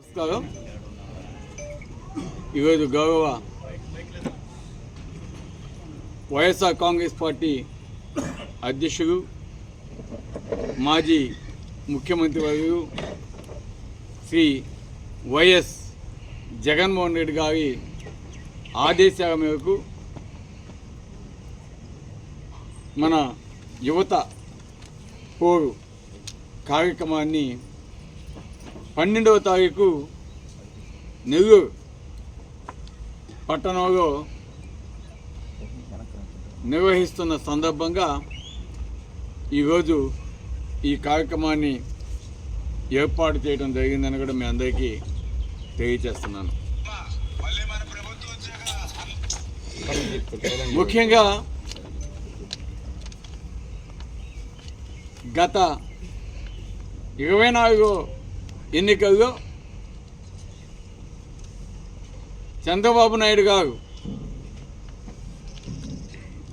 నమస్కారం. ఈరోజు గౌరవ వైఎస్ఆర్ కాంగ్రెస్ పార్టీ అధ్యక్షుడు మాజీ ముఖ్యమంత్రి వర్యులు శ్రీ వైఎస్ జగన్మోహన్ రెడ్డి గారి ఆదేశాల మేరకు మన యువత పోరు కార్యక్రమాన్ని పన్నెండవ తారీఖు నెల్లూరు పట్టణంలో నిర్వహిస్తున్న సందర్భంగా ఈరోజు ఈ కార్యక్రమాన్ని ఏర్పాటు చేయడం జరిగిందని కూడా మీ అందరికీ తెలియచేస్తున్నాను ముఖ్యంగా గత ఇరవై నాలుగు ఎన్నికల్లో చంద్రబాబు నాయుడు గారు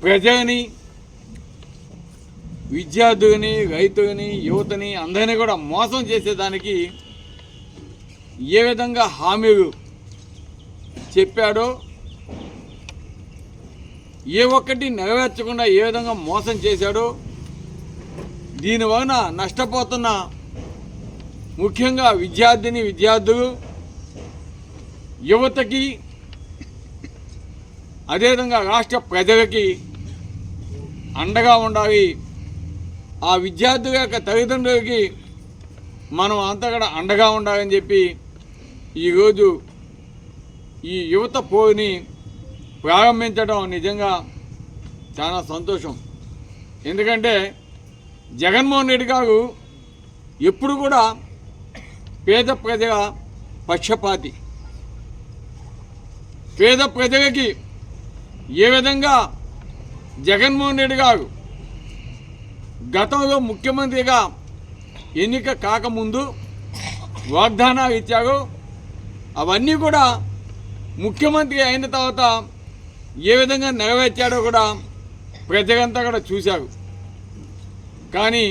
ప్రజలని విద్యార్థులని రైతులని యువతని అందరినీ కూడా మోసం చేసేదానికి ఏ విధంగా హామీలు చెప్పాడో ఏ ఒక్కటి నెరవేర్చకుండా ఏ విధంగా మోసం చేశాడో దీనివలన నష్టపోతున్న ముఖ్యంగా విద్యార్థిని విద్యార్థులు యువతకి అదేవిధంగా రాష్ట్ర ప్రజలకి అండగా ఉండాలి. ఆ విద్యార్థుల యొక్క తల్లిదండ్రులకి మనం అంతా కూడా అండగా ఉండాలని చెప్పి ఈరోజు ఈ యువత పోని ప్రారంభించడం నిజంగా చాలా సంతోషం. ఎందుకంటే జగన్మోహన్ రెడ్డి గారు ఎప్పుడు కూడా పేద ప్రజల పక్షపాతి. పేద ప్రజలకి ఏ విధంగా జగన్మోహన్ రెడ్డి గారు గతంలో ముఖ్యమంత్రిగా ఎన్నిక కాకముందు వాగ్దానాలు ఇచ్చారు అవన్నీ కూడా ముఖ్యమంత్రి అయిన తర్వాత ఏ విధంగా నెరవేర్చాడో కూడా ప్రజలంతా కూడా చూశారు. కానీ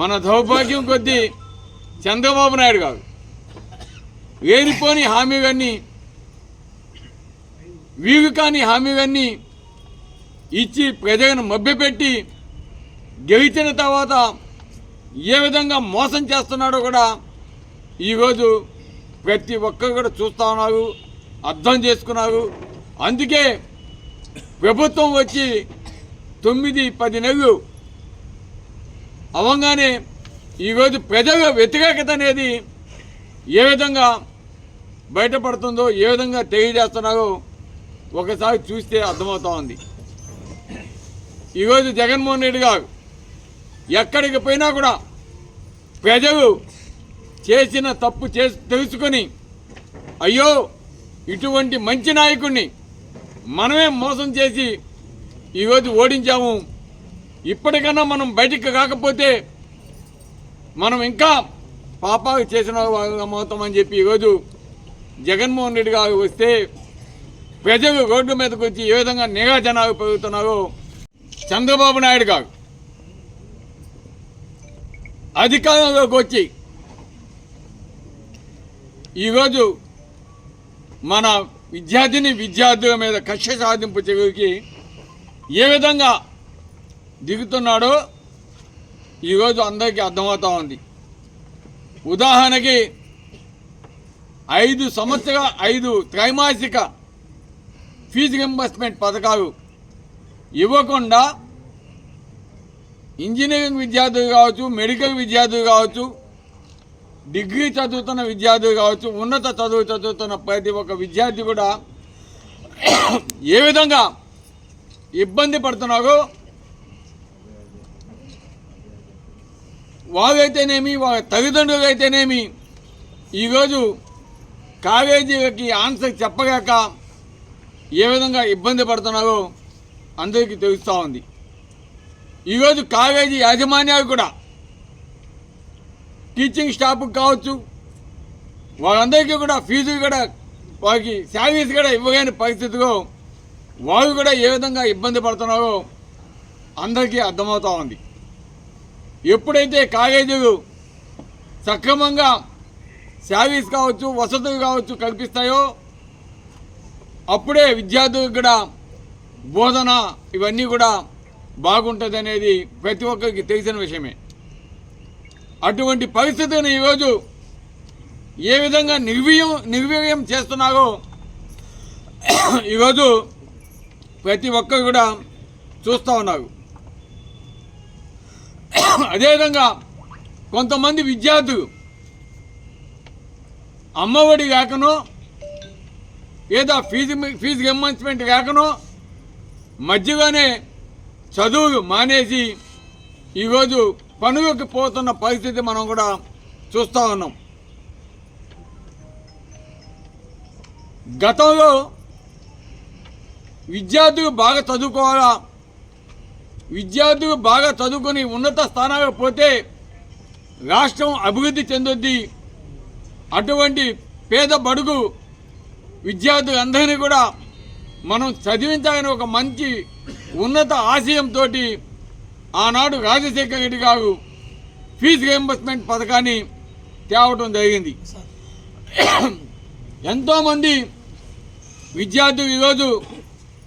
మన దౌర్భాగ్యం కొద్దీ చంద్రబాబు నాయుడు గారు లేనిపోని హామీవన్నీ వీగు కాని హామీవన్నీ ఇచ్చి ప్రజలను మభ్యపెట్టి గెలిచిన తర్వాత ఏ విధంగా మోసం చేస్తున్నాడో కూడా ఈరోజు ప్రతి ఒక్కరు కూడా చూస్తూ ఉన్నారు అర్థం చేసుకున్నారు. అందుకే ప్రభుత్వం వచ్చి తొమ్మిది పది నెలలు అవంగానే ఈరోజు ప్రజల వ్యతిరేకత అనేది ఏ విధంగా బయటపడుతుందో ఏ విధంగా తెలియజేస్తున్నారో ఒకసారి చూస్తే అర్థమవుతా ఉంది. ఈరోజు జగన్మోహన్ రెడ్డి గారు ఎక్కడికి పోయినా కూడా ప్రజలు చేసిన తప్పు చేసి తెలుసుకొని అయ్యో ఇటువంటి మంచి నాయకుడిని మనమే మోసం చేసి ఈరోజు ఓడించాము. ఇప్పటికన్నా మనం బయటికి కాకపోతే మనం ఇంకా పాపాలు చేసిన వాళ్ళం అవుతామని చెప్పి ఈరోజు జగన్మోహన్ రెడ్డి గారు వస్తే ప్రజలు రోడ్డు మీదకి వచ్చి ఏ విధంగా నిఘా జనాలు పెరుగుతున్నారో చంద్రబాబు నాయుడు గారు అధికారంలోకి వచ్చి ఈరోజు మన విద్యార్థిని విద్యార్థుల మీద కక్ష సాధింపు చర్యకి ఏ విధంగా దిగుతున్నాడో ఈరోజు అందరికీ అర్థమవుతా ఉంది. ఉదాహరణకి ఐదు సంవత్సర ఐదు త్రైమాసిక ఫీజు రింబర్స్మెంట్ పథకాలు ఇవ్వకుండా ఇంజనీరింగ్ విద్యార్థులు కావచ్చు మెడికల్ విద్యార్థులు కావచ్చు డిగ్రీ చదువుతున్న విద్యార్థులు కావచ్చు ఉన్నత చదువు చదువుతున్న ప్రతి ఒక్క విద్యార్థి కూడా ఏ విధంగా ఇబ్బంది పడుతున్నారో వారైతేనేమి వారి తల్లిదండ్రులు అయితేనేమి ఈరోజు కాలేజీలకి ఆన్సర్ చెప్పగాక ఏ విధంగా ఇబ్బంది పడుతున్నారో అందరికీ తెలుస్తూ ఉంది. ఈరోజు కాలేజీ యాజమాన్యాలు కూడా టీచింగ్ స్టాఫ్ కావచ్చు. వాళ్ళందరికీ కూడా ఫీజు కూడా వారికి శాలరీస్ కూడా ఇవ్వలేని పరిస్థితిలో వాళ్ళు కూడా ఏ విధంగా ఇబ్బంది పడుతున్నారో అందరికీ అర్థమవుతూ ఉంది. ఎప్పుడైతే కాలేజీలు సక్రమంగా శాలరీస్ కావచ్చు వసతులు కావచ్చు కల్పిస్తాయో అప్పుడే విద్యార్థులకు కూడా బోధన ఇవన్నీ కూడా బాగుంటుంది అనేది ప్రతి ఒక్కరికి తెలిసిన విషయమే. అటువంటి పరిస్థితిని ఈరోజు ఏ విధంగా నిర్వీయం నిర్వీర్యం చేస్తున్నారో ఈరోజు ప్రతి ఒక్కరు కూడా చూస్తూ ఉన్నారు. అదేవిధంగా కొంతమంది విద్యార్థులు అమ్మఒడి కాకనో ఏదో ఫీజు ఫీజు రియంబర్స్మెంట్ కాకనో మధ్యలోనే చదువులు మానేసి ఈరోజు పనులకు పోతున్న పరిస్థితి మనం కూడా చూస్తూ ఉన్నాం. గతంలో విద్యార్థులు బాగా చదువుకోవాలా? విద్యార్థులు బాగా చదువుకొని ఉన్నత స్థానాలకు పోతే రాష్ట్రం అభివృద్ధి చెందొద్ది. అటువంటి పేద బడుగు విద్యార్థులందరినీ కూడా మనం చదివించాలని ఒక మంచి ఉన్నత ఆశయంతో ఆనాడు రాజశేఖర రెడ్డి గారు ఫీజు రియంబర్స్మెంట్ పథకాన్ని తేవటం జరిగింది. ఎంతోమంది విద్యార్థులు ఈరోజు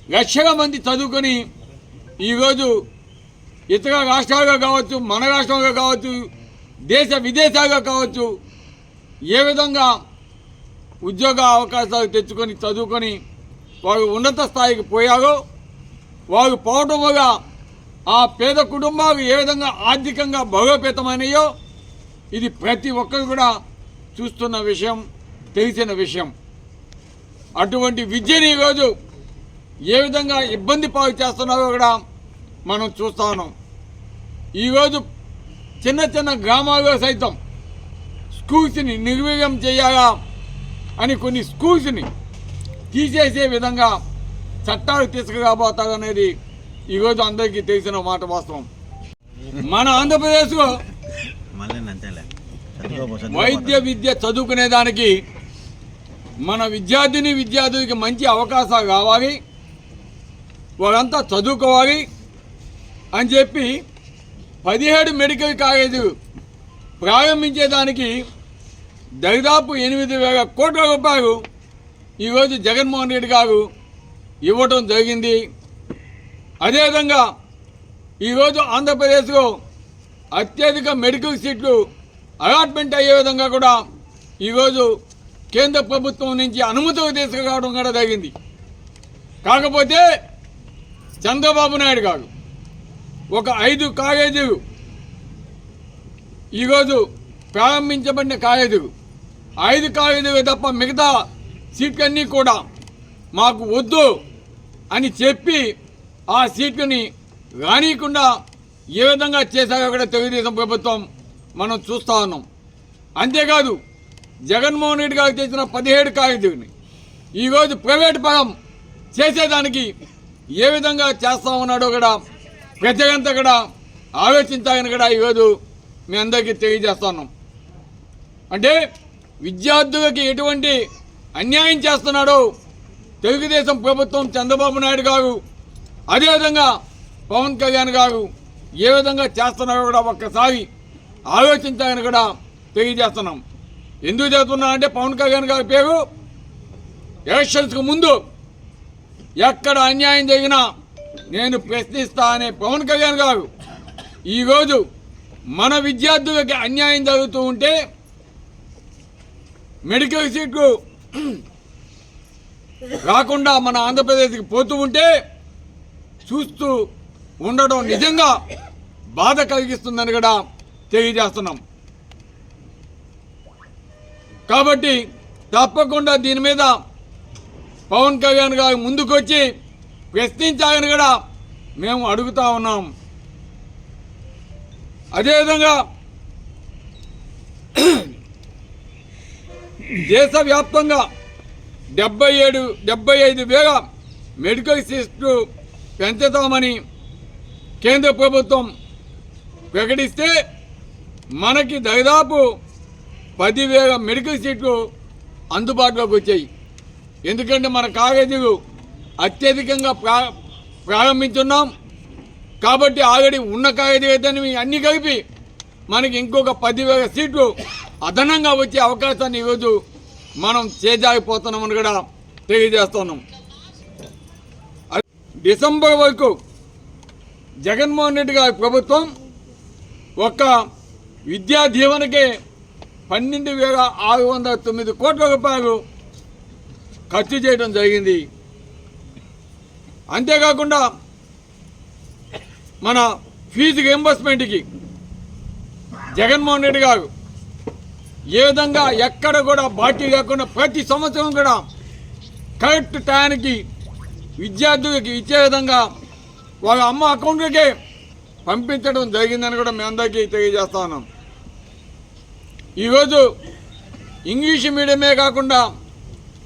లక్షల మంది చదువుకొని ఈరోజు ఇతర రాష్ట్రాలుగా కావచ్చు మన రాష్ట్రంలో కావచ్చు దేశ విదేశాలుగా కావచ్చు ఏ విధంగా ఉద్యోగ అవకాశాలు తెచ్చుకొని చదువుకొని వారు ఉన్నత స్థాయికి పోయారో వారు పోవటం వల్ల ఆ పేద కుటుంబాలు ఏ విధంగా ఆర్థికంగా బలోపేతమైనయో ఇది ప్రతి ఒక్కరు కూడా చూస్తున్న విషయం తెలిసిన విషయం. అటువంటి విద్యని ఈరోజు ఏ విధంగా ఇబ్బంది పాలు చేస్తున్నారో కూడా మనం చూస్తాను ఈరోజు చిన్న చిన్న గ్రామాల్లో సైతం స్కూల్స్ని నిర్వీర్యం చేయాలా అని కొన్ని స్కూల్స్ని తీసేసే విధంగా చట్టాలు తీసుకురాబోతారనేది ఈరోజు అందరికీ తెలిసిన మాట వాస్తవం. మన చదువుకో. వైద్య విద్య చదువుకునే దానికి మన విద్యార్థిని విద్యార్థులకి మంచి అవకాశాలు కావాలి. వాళ్ళంతా చదువుకోవాలి అని చెప్పి పదిహేడు మెడికల్ కాలేజీలు ప్రారంభించేదానికి దరిదాపు ఎనిమిది వేల కోట్ల రూపాయలు ఈరోజు జగన్మోహన్ రెడ్డి గారు ఇవ్వటం జరిగింది. అదేవిధంగా ఈరోజు ఆంధ్రప్రదేశ్లో అత్యధిక మెడికల్ సీట్లు అలాట్మెంట్ అయ్యే విధంగా కూడా ఈరోజు కేంద్ర ప్రభుత్వం నుంచి అనుమతులు తీసుకురావడం కూడా జరిగింది. కాకపోతే చంద్రబాబు నాయుడు గారు ఒక ఐదు కాలేజీలు ఈరోజు ప్రారంభించబడిన కాలేజీలు. ఐదు కాలేజీలు తప్ప మిగతా సీట్లన్నీ కూడా మాకు వద్దు అని చెప్పి ఆ సీట్లని రానియకుండా ఏ విధంగా చేశారో కూడా తెలుగుదేశం ప్రభుత్వం మనం చూస్తూ ఉన్నాం. అంతేకాదు జగన్మోహన్ రెడ్డి గారు చేసిన పదిహేడు కాలేజీని ఈరోజు ప్రైవేట్ పరం చేసేదానికి ఏ విధంగా చేస్తా ఉన్నాడో కూడా ప్రజలంతా కూడా ఆలోచించాలని కూడా ఈరోజు మీ అందరికీ తెలియజేస్తున్నాం అంటే విద్యార్థులకి ఎటువంటి అన్యాయం చేస్తున్నాడో తెలుగుదేశం ప్రభుత్వం చంద్రబాబు నాయుడు గారు అదేవిధంగా పవన్ కళ్యాణ్ గారు ఏ విధంగా చేస్తున్నారో కూడా ఒక్కసారి ఆలోచించాలని కూడా తెలియజేస్తున్నాం. ఎందుకు చేస్తున్నాం అంటే పవన్ కళ్యాణ్ గారి పేరు ఎలక్షన్స్కి ముందు ఎక్కడ అన్యాయం జరిగినా నేను ప్రశ్నిస్తా అనే పవన్ కళ్యాణ్ గారు ఈరోజు మన విద్యార్థులకి అన్యాయం జరుగుతూ ఉంటే మెడికల్ సీట్లు రాకుండా మన ఆంధ్రప్రదేశ్కి పోతూ ఉంటే చూస్తూ ఉండడం నిజంగా బాధ కలిగిస్తుందని కూడా తెలియజేస్తున్నాం. కాబట్టి తప్పకుండా దీని మీద పవన్ కళ్యాణ్ గారు ముందుకొచ్చి ప్రశ్నించాలని కూడా మేము అడుగుతా ఉన్నాం. అదేవిధంగా దేశవ్యాప్తంగా డెబ్బై ఏడు డెబ్బై ఐదు వేల మెడికల్ సీట్లు పెంచుతామని కేంద్ర ప్రభుత్వం ప్రకటిస్తే మనకి దాదాపు పదివేల మెడికల్ సీట్లు అందుబాటులోకి వచ్చాయి. ఎందుకంటే మన కాగజు అత్యధికంగా ప్రా ప్రారంభించున్నాం. కాబట్టి ఆల్రెడీ ఉన్న కాగజు అయితే అన్ని కలిపి మనకి ఇంకొక పదివేల సీట్లు అదనంగా వచ్చే అవకాశాన్ని ఈరోజు మనం చేజారిపోతున్నామని కూడా తెలియజేస్తున్నాం. డిసెంబర్ వరకు జగన్మోహన్ రెడ్డి గారి ప్రభుత్వం ఒక్క విద్యా దీవెనకే పన్నెండు వేల ఆరు వందల తొమ్మిది కోట్ల రూపాయలు ఖర్చు చేయడం జరిగింది. అంతేకాకుండా మన ఫీజు రియంబర్స్మెంట్కి జగన్మోహన్ రెడ్డి గారు ఏ విధంగా ఎక్కడ కూడా బాకీ కాకుండా ప్రతి సంవత్సరం కూడా కరెక్ట్ టయానికి విద్యార్థులకి ఇచ్చే విధంగా వాళ్ళ అమ్మ అకౌంట్లకే పంపించడం జరిగిందని కూడా మేము అందరికీ తెలియజేస్తా ఉన్నాం. ఈరోజు ఇంగ్లీష్ మీడియమే కాకుండా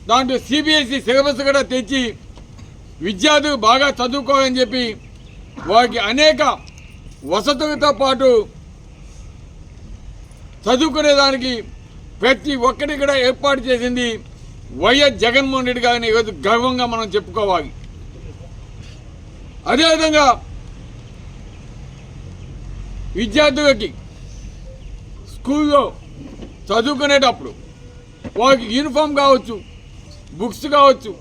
దాంట్లో సిబిఎస్ఈ సిలబస్ కూడా తెచ్చి విద్యార్థులు బాగా చదువుకోవాలని చెప్పి వారికి అనేక వసతులతో పాటు చదువుకునేదానికి ప్రతి ఒక్కటి కూడా ఏర్పాటు చేసింది వైఎస్ జగన్మోహన్ రెడ్డి గారిని ఈరోజు గర్వంగా మనం చెప్పుకోవాలి. అదేవిధంగా విద్యార్థులకి స్కూల్లో చదువుకునేటప్పుడు వారికి యూనిఫామ్ కావచ్చు బుక్స్ కావచ్చు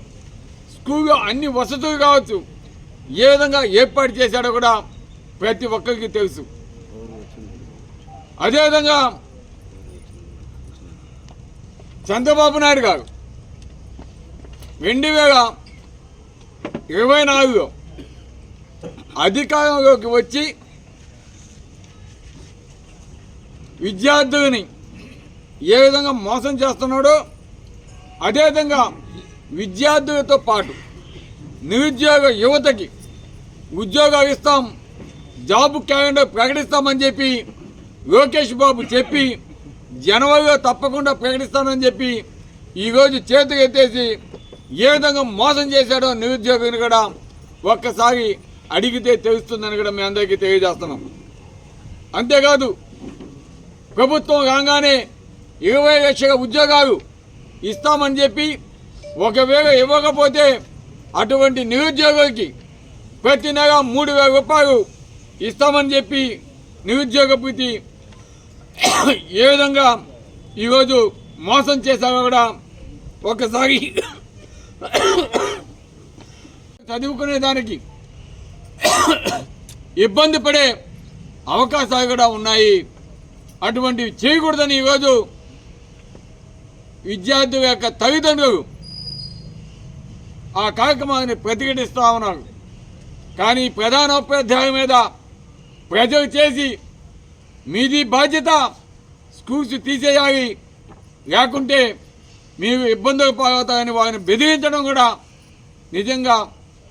స్కూల్లో అన్ని వసతులు కావచ్చు ఏ విధంగా ఏర్పాటు చేశాడో కూడా ప్రతి ఒక్కరికి తెలుసు. అదేవిధంగా చంద్రబాబు నాయుడు గారు రెండు వేల ఇరవై నాలుగులో అధికారంలోకి వచ్చి విద్యార్థులని ఏ విధంగా మోసం చేస్తున్నాడో అదేవిధంగా విద్యార్థులతో పాటు నిరుద్యోగ యువతకి ఉద్యోగాలు ఇస్తాం జాబ్ క్యాలెండర్ ప్రకటిస్తామని చెప్పి లోకేష్ బాబు చెప్పి జనవరిలో తప్పకుండా ప్రకటిస్తానని చెప్పి ఈరోజు చేతులు ఎత్తేసి ఏ విధంగా మోసం చేశాడో నిరుద్యోగిని కూడా ఒక్కసారి అడిగితే తెలుస్తుందని కూడా మీ అందరికీ తెలియజేస్తున్నాం. అంతేకాదు ప్రభుత్వం రాగానే ఇరవై లక్షల ఉద్యోగాలు ఇస్తామని చెప్పి ఒకవేళ ఇవ్వకపోతే అటువంటి నిరుద్యోగులకి ప్రతి నెల మూడు వేల రూపాయలు ఇస్తామని చెప్పి నిరుద్యోగ భృతి ఏ విధంగా ఈరోజు మోసం చేశారో కూడా ఒకసారి చదువుకునే దానికి ఇబ్బంది పడే అవకాశాలు కూడా ఉన్నాయి. అటువంటివి చేయకూడదని ఈరోజు విద్యార్థుల యొక్క తల్లిదండ్రులు ఆ కార్యక్రమాన్ని ప్రతిఘటిస్తూ ఉన్నారు. కానీ ప్రధానోపాధ్యాయుల మీద ప్రజలు చేసి మీది బాధ్యత స్కూల్స్ తీసేయాలి. లేకుంటే మీరు ఇబ్బందులు పాలవుతాయని వారిని బెదిరించడం కూడా నిజంగా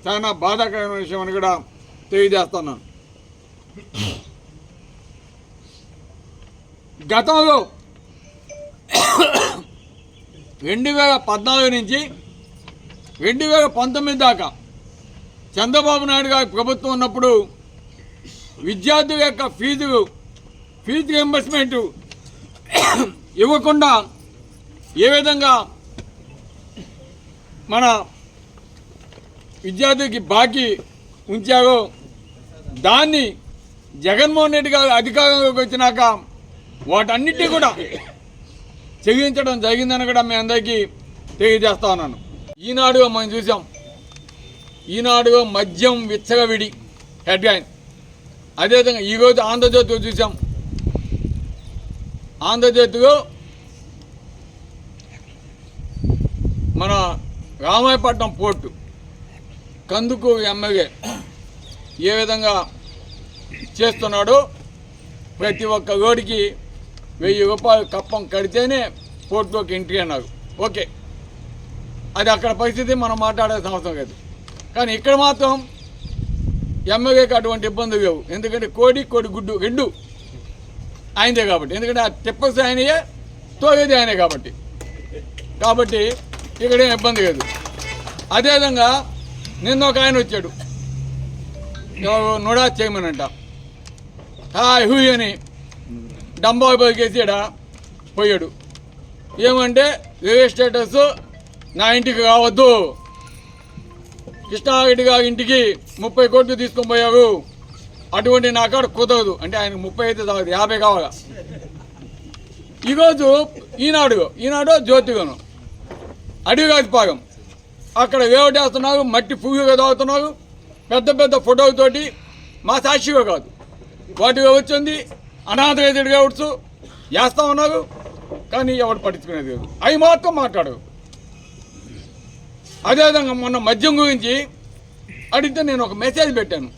చాలా బాధాకరమైన విషయం అని కూడా తెలియజేస్తున్నాను. గతంలో రెండు వేల పద్నాలుగు నుంచి రెండు వేల పంతొమ్మిది దాకా చంద్రబాబు నాయుడు గారి ప్రభుత్వం ఉన్నప్పుడు విద్యార్థుల యొక్క ఫీజులు ఫీజు రియంబర్స్మెంట్ ఇవ్వకుండా ఏ విధంగా మన విద్యార్థికి బాకీ ఉంచారో దాన్ని జగన్మోహన్ రెడ్డి గారు అధికారంలోకి వచ్చినాక వాటన్నిటి కూడా చెల్లించడం జరిగిందని కూడా మీ అందరికీ తెలియజేస్తా ఉన్నాను. ఈనాడు మనం చూసాం. ఈనాడు మద్యం విచ్చగవిడి హెడ్లైన్. అదేవిధంగా ఈరోజు ఆంధ్రజ్యోతిలో చూసాం. ఆంధ్రజ్యోతిలో మన రామాయపట్నం పోర్టు కందుకు ఎమ్మెల్యే ఏ విధంగా చేస్తున్నాడు. ప్రతి ఒక్క రోడ్డుకి వెయ్యి రూపాయలు కప్పం కడితేనే పోర్టులోకి ఎంట్రీ అన్నారు. ఓకే. అది అక్కడ పరిస్థితి మనం మాట్లాడాల్సిన అవసరం లేదు. కానీ ఇక్కడ మాత్రం ఎమ్మెల్యేకి అటువంటి ఇబ్బందులు లేవు. ఎందుకంటే కోడి కోడి గుడ్డు రెండు ఆయనదే కాబట్టి. ఎందుకంటే ఆ తిప్పసి ఆయనయే తోగేది ఆయనే కాబట్టి. కాబట్టి ఇక్కడ ఏం ఇబ్బంది లేదు. అదేవిధంగా నిన్న ఒక ఆయన వచ్చాడు. నుడా నోడా చేయమనంట హాయ్ హూ అని డంబాయి పైకేసాడా పోయాడు. ఏమంటే రియల్ స్టేటస్ నా ఇంటికి కావద్దు కృష్ణారెడ్డి గారి ఇంటికి ముప్పై కోట్లు తీసుకొని పోయావు. అటువంటి నా కాడ కుదరదు. అంటే ఆయనకు ముప్పై అయితే తాగదు యాభై కావాలా? ఈరోజు ఈనాడు ఈనాడు జ్యోతిగను. అడిగాది భాగం అక్కడ వేవటేస్తున్నారు మట్టి పువ్వుగా తాగుతున్నారు. పెద్ద పెద్ద ఫోటోలతోటి మా సాక్షిగా కాదు. వాటిగా వచ్చింది అనాథ ఎదురుగా వచ్చు చేస్తా ఉన్నారు కానీ ఎవరు పట్టించుకునేది లేదు. అవి మాత్రం మాట్లాడరు అదేవిధంగా మొన్న మద్యం గురించి అడిగితే నేను ఒక మెసేజ్ పెట్టాను.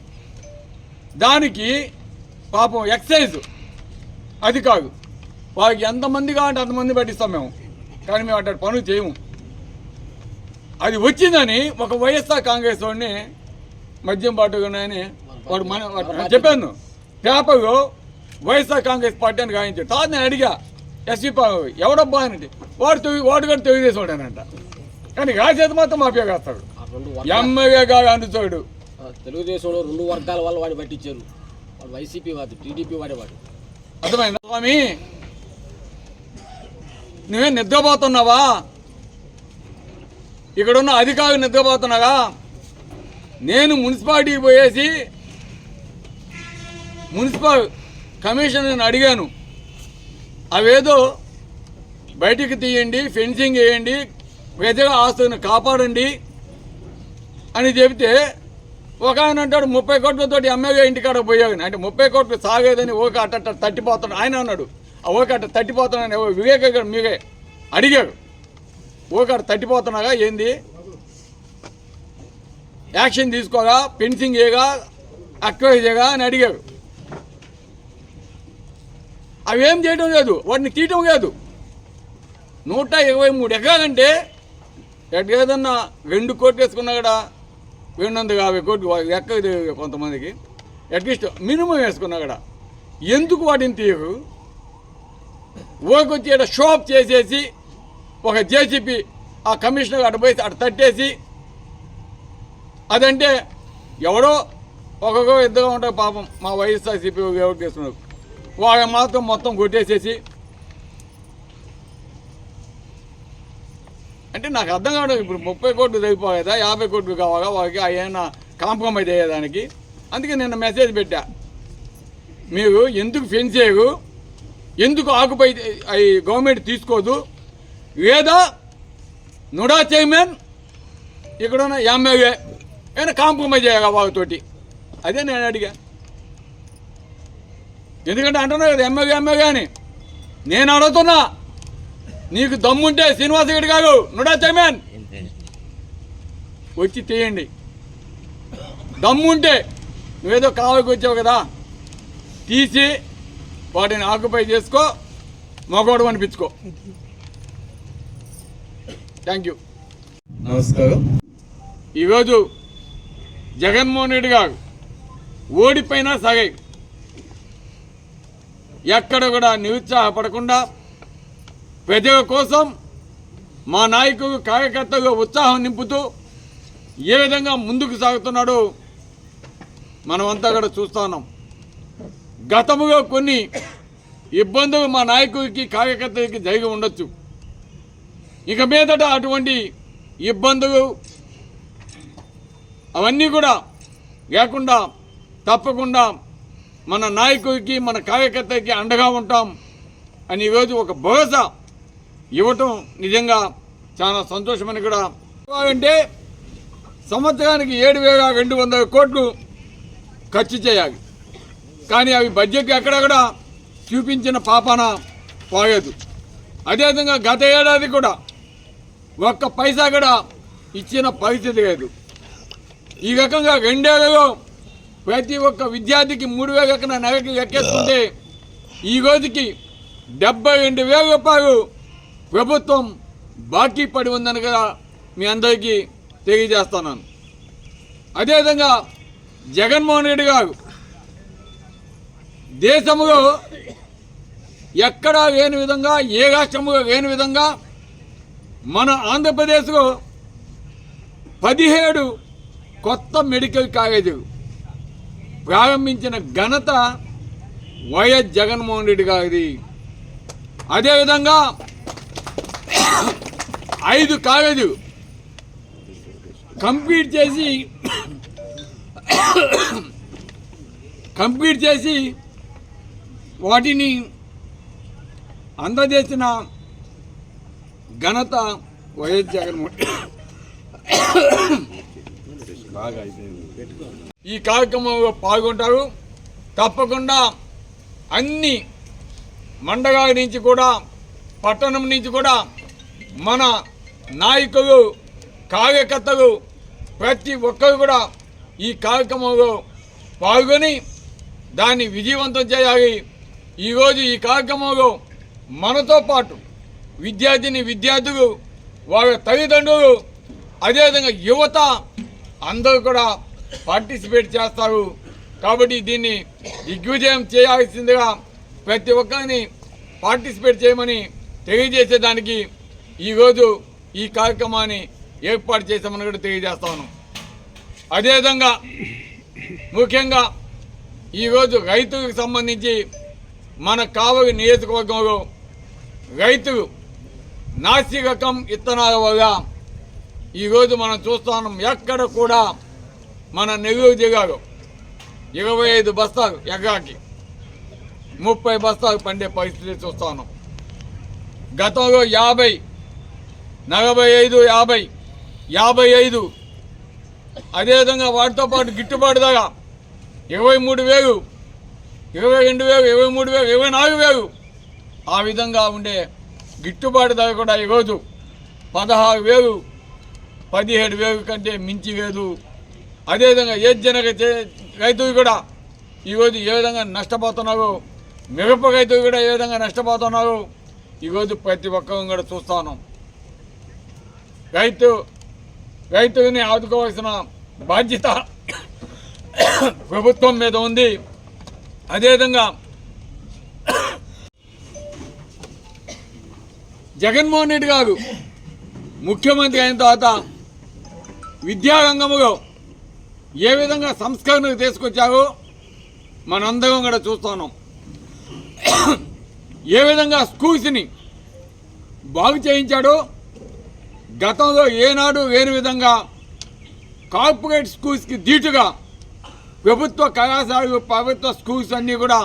దానికి పాపం ఎక్సైజ్. అది కాదు. వాళ్ళకి ఎంతమంది కావాలంటే అంతమంది పట్టిస్తాం మేము. కానీ మేము అట్లాంటి పనులు చేయము. అది వచ్చిందని ఒక వైఎస్ఆర్ కాంగ్రెస్ వాడిని మద్యం పాటుకున్నాయని వాడు మన చెప్పాను. పేపర్లో వైఎస్ఆర్ కాంగ్రెస్ పార్టీ అని గాయించాడు తర్వాత నేను అడిగా ఎస్పీ ఎవడబ్బా అని వాడు వాడు కూడా తెలుగుదేశం వాడేనంట కానీ రాసేది మాత్రం మాఫియా కాస్తాడు. ఎమ్మెల్యే కాదు అందుతాడు. తెలుగుదేశంలో రెండు వర్గాల వాళ్ళు వాడిని పట్టించారు. వాడు వైసీపీ వాడు టీడీపీ వాడేవాడు అర్థమైందా స్వామి? నువ్వేం నిద్రపోతున్నావా? ఇక్కడున్న అధికారులు నిద్రపోతున్నావా నేను మున్సిపాలిటీకి పోయేసి మున్సిపల్ కమిషనర్ని అడిగాను. అవేదో బయటికి తీయండి ఫెన్సింగ్ వేయండి ప్రజల ఆస్తులను కాపాడండి అని చెబితే ఒక ఆయన అంటాడు ముప్పై కోట్లతో ఎమ్మెల్యే ఇంటికాడ పోయాను అంటే ముప్పై కోట్లు సాగేదని ఓక అట్ట అట్ట తట్టిపోతాడు. ఆయన అన్నాడు ఆ ఓక అట్ట తట్టిపోతున్నాను వివేక గారు మీరే అడిగాడు ఓక అట్ట తట్టిపోతున్నాగా ఏంది? యాక్షన్ తీసుకోగా పెన్సింగ్ చేయగా అక్వైజ్ చేయగా అని అడిగాడు అవేం చేయడం లేదు వాటిని తీయటం లేదు నూట ఇరవై మూడు ఎకరాలంటే ఎట్ రెండు కోట్లు వేసుకున్నా కూడా రెండు వందల యాభై కోట్లు వాళ్ళకి కొంతమందికి. అట్లీస్ట్ మినిమం వేసుకున్నా కూడా. ఎందుకు వాటిని తీయరు ఓకొచ్చి ఇక్కడ షాప్ చేసేసి ఒక జేసీపీ ఆ కమిషనర్ అటు పోయి అటు తట్టేసి అదంటే ఎవడో ఒక్కొక్క ఇద్దరు ఉంటారు పాపం. మా వైఎస్ఆర్సీపీ ఎవరు చేస్తున్నారు వాళ్ళ మాత్రం మొత్తం కొట్టేసేసి. అంటే నాకు అర్థం కావడం ఇప్పుడు ముప్పై కోట్లు తగ్గిపోయేదా యాభై కోట్లు కావాలా వాళ్ళకి ఏమైనా కాంప్రమైజ్ అయ్యేదానికి. అందుకే నిన్న మెసేజ్ పెట్టా. మీరు ఎందుకు ఫెన్స్ ఎందుకు ఆకుపై అవి గవర్నమెంట్ తీసుకోదు? లేదా నుడా చైర్మన్? ఇక్కడున్న ఎమ్మెల్యే ఏమైనా కాంప్రమైజ్ అయ్యా వాళ్ళతోటి? అదే నేను అడిగా. ఎందుకంటే అంటున్నా కదా ఎమ్మెల్యే ఎమ్మెల్యే అని. నేను అడుగుతున్నా నీకు దమ్ముంటే శ్రీనివాస రెడ్డి గారు నుడా చైర్మన్? వచ్చి తీయండి. దమ్ముంటే నువ్వేదో కావాలికి వచ్చావు కదా తీసి వాటిని ఆక్యుపై చేసుకో మగోడు అనిపించుకో. థ్యాంక్ యూ నమస్కారం. ఈరోజు జగన్మోహన్ రెడ్డి గారు ఓడిపోయినా సరే ఎక్కడ కూడా నిరుత్సాహపడకుండా ప్రజల కోసం మా నాయకుడు కార్యకర్తలు ఉత్సాహం నింపుతూ ఏ విధంగా ముందుకు సాగుతున్నాడో మనమంతా కూడా చూస్తున్నాం గతముగా గతములో కొన్ని ఇబ్బందులు మా నాయకుడికి కార్యకర్తలకి జరిగి ఉండొచ్చు. ఇక మీదట అటువంటి ఇబ్బందులు అవన్నీ కూడా లేకుండా తప్పకుండా మన నాయకుడికి మన కార్యకర్తకి అండగా ఉంటాం అని ఈరోజు ఒక భరోసా ఇవ్వటం నిజంగా చాలా సంతోషమని కూడా అంటే సంవత్సరానికి ఏడు వేల రెండు వందల కోట్లు ఖర్చు చేయాలి. కానీ అవి బడ్జెట్ ఎక్కడ కూడా చూపించిన పాపాన పోలేదు. అదేవిధంగా గత ఏడాది కూడా ఒక్క పైసా కూడా ఇచ్చిన పరిస్థితి లేదు. ఈ రకంగా రెండేళ్ళలో ప్రతి ఒక్క విద్యార్థికి మూడు వేల ఎక్కడ నెలకి ఎక్కేస్తుంటే ఈ రోజుకి డెబ్బై రెండు వేల రూపాయలు ప్రభుత్వం బాకీ పడి ఉందని కూడా మీ అందరికీ తెలియజేస్తున్నాను. అదేవిధంగా జగన్మోహన్ రెడ్డి గారు దేశంలో ఎక్కడా లేని విధంగా ఏ రాష్ట్రంలో లేని విధంగా మన ఆంధ్రప్రదేశ్లో పదిహేడు కొత్త మెడికల్ కాలేజీలు ప్రారంభించిన ఘనత వైఎస్ జగన్మోహన్ రెడ్డి గారిది అదేవిధంగా ఐదు కాలేజు కంప్లీట్ చేసి కంప్లీట్ చేసి వాటిని అందజేసిన ఘనత వైఎస్ జగన్మోహన్ బాగా అయిపోయింది. ఈ కార్యక్రమంలో పాల్గొంటారు. తప్పకుండా అన్ని మండగా నుంచి కూడా పట్టణం నుంచి కూడా మన నాయకులు కార్యకర్తలు ప్రతి ఒక్కరు కూడా ఈ కార్యక్రమంలో పాల్గొని దాన్ని విజయవంతం చేయాలి. ఈరోజు ఈ కార్యక్రమంలో మనతో పాటు విద్యార్థిని విద్యార్థులు వారి తల్లిదండ్రులు అదేవిధంగా యువత అందరూ కూడా పార్టిసిపేట్ చేస్తారు కాబట్టి దీన్ని దిగ్విజయం చేయాల్సిందిగా ప్రతి ఒక్కరిని పార్టిసిపేట్ చేయమని తెలియజేసేదానికి ఈరోజు ఈ కార్యక్రమాన్ని ఏర్పాటు చేశామని కూడా తెలియజేస్తాను అదేవిధంగా ముఖ్యంగా ఈరోజు రైతులకు సంబంధించి మన కావలి నియోజకవర్గంలో రైతులు నాసి రకం ఇత్తనాల వల్ల ఈరోజు మనం చూస్తున్నాం ఎక్కడ కూడా మన నెల్లూరు జిల్లాలో ఇరవై ఐదు బస్తాలు ఎకరాకి ముప్పై బస్తాలు పండే పరిస్థితి చూస్తాను గతంలో యాభై నలభై ఐదు యాభై యాభై ఐదు. అదేవిధంగా వాటితో పాటు గిట్టుబాటు ధర ఇరవై మూడు వేలు ఇరవై రెండు వేలు ఇరవై మూడు వేలు ఇరవై నాలుగు వేలు. ఆ విధంగా ఉండే గిట్టుబాటు ధర కూడా ఈరోజు పదహారు వేలు పదిహేడు వేలు కంటే మించి లేదు. అదేవిధంగా ఏ జనక రైతువి కూడా ఈరోజు ఏ విధంగా నష్టపోతున్నారు మిరప రైతువి కూడా ఏ విధంగా నష్టపోతున్నారు ఈరోజు ప్రతి ఒక్కరూ కూడా చూస్తాను రైతు రైతుని ఆదుకోవాల్సిన బాధ్యత ప్రభుత్వం మీద ఉంది. అదేవిధంగా జగన్మోహన్ రెడ్డి గారు ముఖ్యమంత్రి అయిన తర్వాత విద్యారంగంలో ఏ విధంగా సంస్కరణకు తీసుకొచ్చావో మనందరం కూడా చూస్తున్నాం ఏ విధంగా స్కూల్స్ని బాగు చేయించాడో గతంలో ఏనాడు వేరే విధంగా కార్పొరేట్ స్కూల్స్కి ధీటుగా ప్రభుత్వ కళాశాలలు ప్రభుత్వ స్కూల్స్ అన్నీ కూడా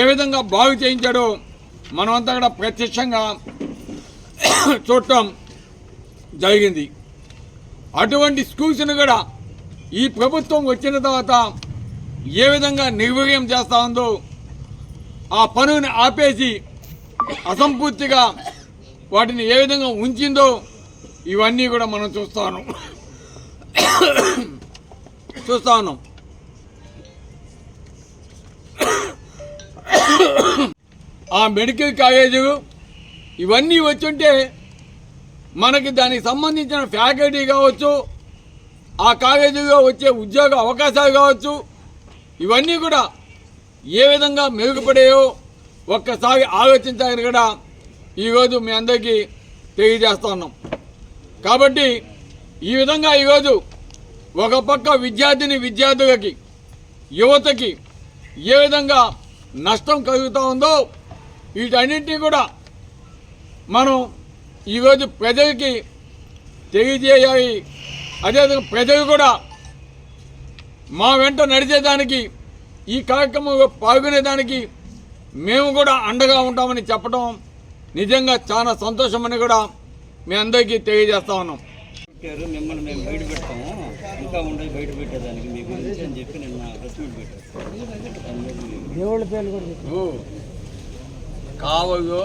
ఏ విధంగా బాగు చేయించాడో మనమంతా కూడా ప్రత్యక్షంగా చూడటం జరిగింది. అటువంటి స్కూల్స్ను కూడా ఈ ప్రభుత్వం వచ్చిన తర్వాత ఏ విధంగా నిర్వీర్యం చేస్తా ఉందో ఆ పనుని ఆపేసి అసంపూర్తిగా వాటిని ఏ విధంగా ఉంచిందో ఇవన్నీ కూడా మనం చూస్తాను చూస్తాను చూస్తా ఉన్నాం. ఆ మెడికల్ కాలేజీలు ఇవన్నీ వచ్చుంటే మనకి దానికి సంబంధించిన ఫ్యాకల్టీ కావచ్చు ఆ కాలేజీలో వచ్చే ఉద్యోగ అవకాశాలు కావచ్చు ఇవన్నీ కూడా ఏ విధంగా మెరుగుపడాయో ఒక్కసారి ఆలోచించాలని కూడా ఈరోజు మీ అందరికీ తెలియజేస్తా ఉన్నాం. కాబట్టి ఈ విధంగా ఈరోజు ఒక పక్క విద్యార్థిని విద్యార్థులకి యువతకి ఏ విధంగా నష్టం కలుగుతూ ఉందో వీటన్నింటినీ కూడా మనం ఈరోజు ప్రజలకి తెలియజేయాలి అదేవిధంగా ప్రజలు కూడా మా వెంట నడిచేదానికి ఈ కార్యక్రమంలో పాల్గొనేదానికి మేము కూడా అండగా ఉంటామని చెప్పడం నిజంగా చాలా సంతోషమని కూడా మీ అందరికీ తెలియజేస్తా ఉన్నాం. మిమ్మల్ని మేము బయట పెడతాము ఇంకా ఉండేది బయట పెట్టేదానికి మీ గురించి అని చెప్పి నిన్న ప్రెస్ మీట్ పెట్టారు. కావయో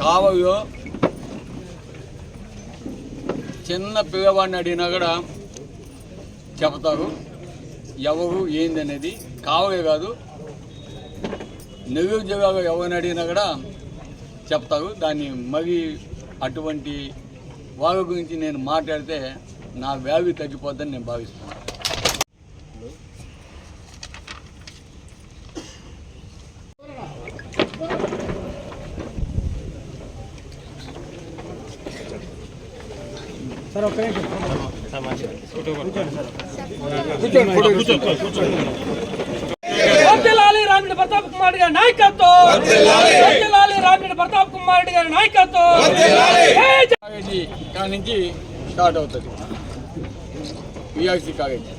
కావయో చిన్న పిల్లవాడిని అడిగినా కూడా చెబుతారు. ఎవరు ఏంది అనేది కావలే కాదు. నెల్లూరు జిల్లాలో ఎవరిని అడిగినా కూడా చెప్తారు. దాన్ని మరి అటువంటి వాళ్ళ గురించి నేను మాట్లాడితే నా వ్యాధి తగ్గిపోద్దని నేను భావిస్తున్నాను. వర్ధిల్లాలి రామిరెడ్డి ప్రతాప్ కుమార్ గారి నాయకత్వం. వర్ధిల్లాలి రామిరెడ్డి ప్రతాప్ కుమార్ రెడ్డి గారి నాయకత్వం. కాడి నుంచి స్టార్ట్ అవుతుంది. పిఆర్సీ కాగేజీ